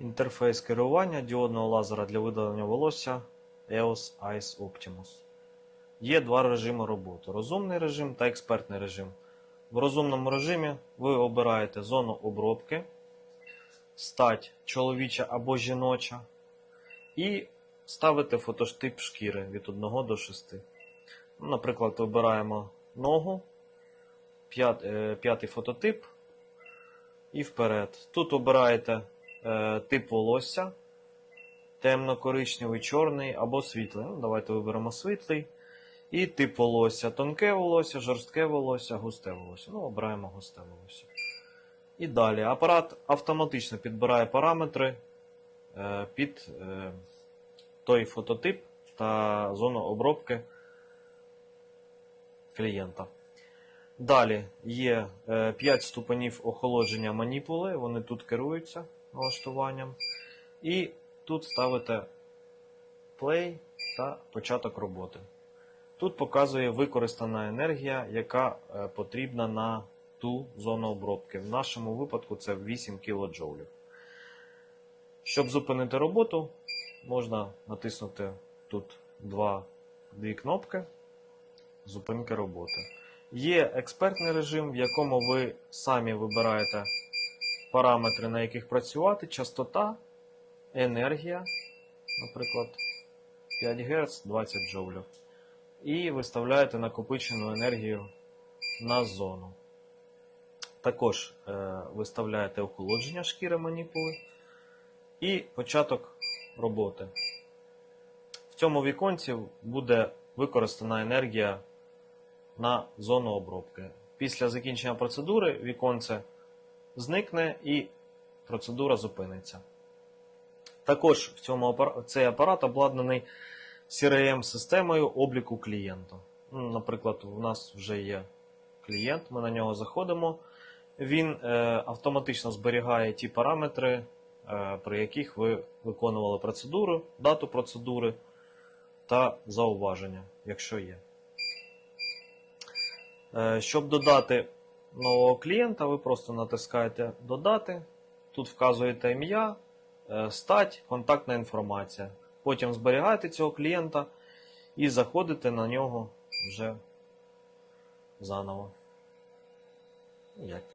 Інтерфейс керування діодного лазера для видалення волосся EOS Ice Optimus. Є два режими роботи: розумний режим та експертний режим. В розумному режимі ви обираєте зону обробки, стать чоловіча або жіноча, і ставите фототип шкіри від 1 до 6. Ну, Наприклад, вибираємо ногу, е, п'ятий фототип і вперед. Тут обираєте тип волосся, темно-коричневий, чорний або світлий. Ну, давайте виберемо світлий. І тип волосся. Тонке волосся, жорстке волосся, густе волосся. Ну, обираємо густе волосся. І далі. Апарат автоматично підбирає параметри е, під е, той фототип та зону обробки клієнта. Далі є 5 ступенів охолодження маніпули, вони тут керуються налаштуванням. І тут ставите play та початок роботи. Тут показує використана енергія, яка е, потрібна на ту зону обробки. В нашому випадку це 8 кДж. Щоб зупинити роботу, можна натиснути тут два, дві кнопки зупинки роботи. Є експертний режим, в якому ви самі вибираєте параметри, на яких працювати, частота, енергія, наприклад, 5 Гц 20 джоулів. І виставляєте накопичену енергію на зону. Також е, виставляєте охолодження шкіри маніпули і початок роботи. В цьому віконці буде використана енергія на зону обробки. Після закінчення процедури віконце зникне і процедура зупиниться. Також в цьому цей апарат обладнаний CRM-системою обліку клієнта. Ну, Наприклад, у нас вже є клієнт, ми на нього заходимо. Він е, автоматично зберігає ті параметри, е, при яких ви виконували процедуру, дату процедури та зауваження, якщо є. Е, Щоб додати нового клієнта, ви просто натискаєте Додати. Тут вказуєте ім'я, е, стать, контактна інформація. Потім зберігаєте цього клієнта і заходите на нього вже заново. Як